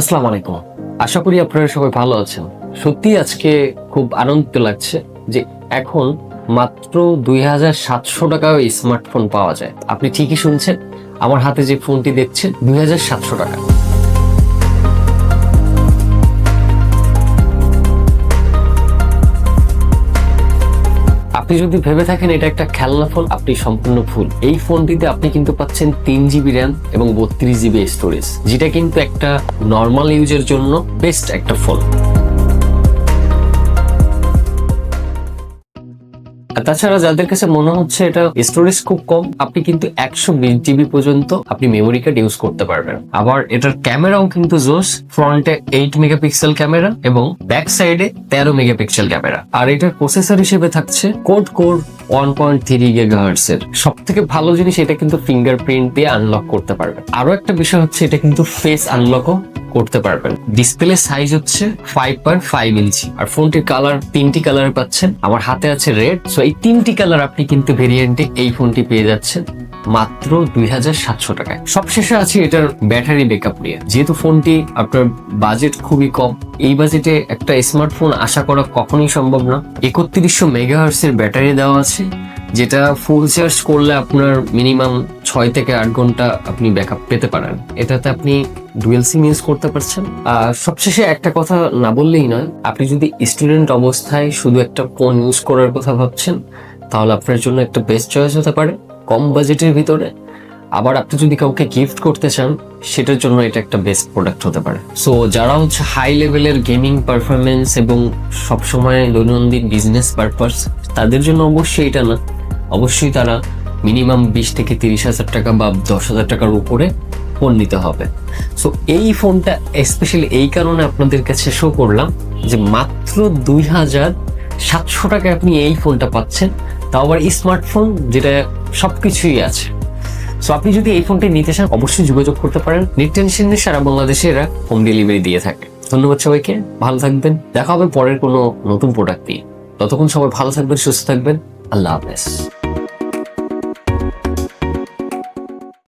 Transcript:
আসসালামু আলাইকুম। আশা করি আপনারা সবাই ভালো আছেন। সত্যি আজকে খুব আনন্দিত লাগছে যে এখন মাত্র দুই হাজার সাতশো টাকা স্মার্টফোন পাওয়া যায়। আপনি ঠিকই শুনছেন, আমার হাতে যে ফোনটি দেখছেন, দুই হাজার সাতশো টাকা। আপনি যদি ভেবে থাকেন এটা একটা খেলনা ফোন, আপনি সম্পূর্ণ ভুল। এই ফোনটিতে আপনি কিন্তু পাচ্ছেন তিন জিবি র্যাম এবং বত্রিশ জিবি স্টোরেজ যেটা কিন্তু একটা নর্মাল ইউজের জন্য বেস্ট একটা ফোন তাছাড়া যাদের কাছে মনে হচ্ছে এটা স্টোরেজ খুব কম, আপনি কিন্তু একশো বিশ জিবি পর্যন্ত আপনি মেমোরি কার্ড ইউজ করতে পারবেন। আবার এটার ক্যামেরাও কিন্তু জোস ফ্রন্টে এইট মেগাপিক্সেল ক্যামেরা এবং ব্যাক সাইডে তেরো মেগাপিক্সেল ক্যামেরা আর এটার প্রসেসর হিসেবে থাকছে quad core one point three gigahertz এর। সব থেকে ভালো জিনিস এটা কিন্তু ফিঙ্গারপ্রিন্ট দিয়ে আনলক করতে পারবে আরও একটা বিষয় হচ্ছে এটা কিন্তু ফেস আনলকও করতে পারবেন। ডিসপ্লে সাইজ হচ্ছে ফাইভ পয়েন্ট ফাইভ ইঞ্চি আর ফোনটির কালার তিনটি কালার পাচ্ছেন। আমার হাতে আছে রেড সো এই তিনটি কালার আপনি কিন্তু ভেরিয়েন্টে এই ফোনটি পেয়ে যাচ্ছেন মাত্র দুই হাজার সাতশো টাকায়। সবশেষে আছে এটার ব্যাটারি ব্যাকআপ নিয়ে। যেহেতু ফোনটি আপনার বাজেট খুবই কম, এই বাজেটে একটা স্মার্টফোন আশা করা কখনোই সম্ভব না। একত্রিশশো মেগাহার্সের ব্যাটারি দেওয়া আছে, যেটা ফুল চার্জ করলে আপনার মিনিমাম ছয় থেকে আট ঘণ্টা আপনি ব্যাকআপ পেতে পারেন। এটাতে আপনি ডুয়েল সিম ইউজ করতে পারছেন। আর সবশেষে একটা কথা না বললেই নয়, আপনি যদি স্টুডেন্ট অবস্থায় শুধু একটা ফোন ইউজ করার কথা ভাবছেন, তাহলে আপনার জন্য একটা বেস্ট চয়েস হতে পারে কম বাজেটের ভিতরে। আবার আপনি যদি কাউকে গিফট করতে চান, সেটার জন্য এটা একটা বেস্ট প্রোডাক্ট হতে পারে। সো যারা হচ্ছে হাই লেভেলের গেমিং পারফরমেন্স এবং সবসময় দৈনন্দিন বিজনেস পারপাস তাদের জন্য অবশ্যই এটা না। অবশ্যই তারা মিনিমাম বিশ থেকে তিরিশ হাজার টাকা বা দশ হাজার টাকার উপরে ফোন নিতে হবে। সো এই ফোনটা স্পেশালি এই কারণে আপনাদের কাছে শো করলাম যে মাত্র দুই হাজার সাতশো টাকায় আপনি এই ফোনটা পাচ্ছেন। তাও আবার স্মার্টফোন যেটা সবকিছুই আছে। সো আপনি যদি এই ফোনটি নিতে চান, অবশ্যই যোগাযোগ করতে পারেন। নেট টেনশনে সারা বাংলাদেশে এরা হোম ডেলিভারি দিয়ে থাকে। ধন্যবাদ সবাইকে, ভালো থাকবেন। দেখা হবে পরের কোনো নতুন প্রোডাক্ট নিয়ে। ততক্ষণ সবাই ভালো থাকবেন, সুস্থ থাকবেন। আল্লাহ হাফেজ।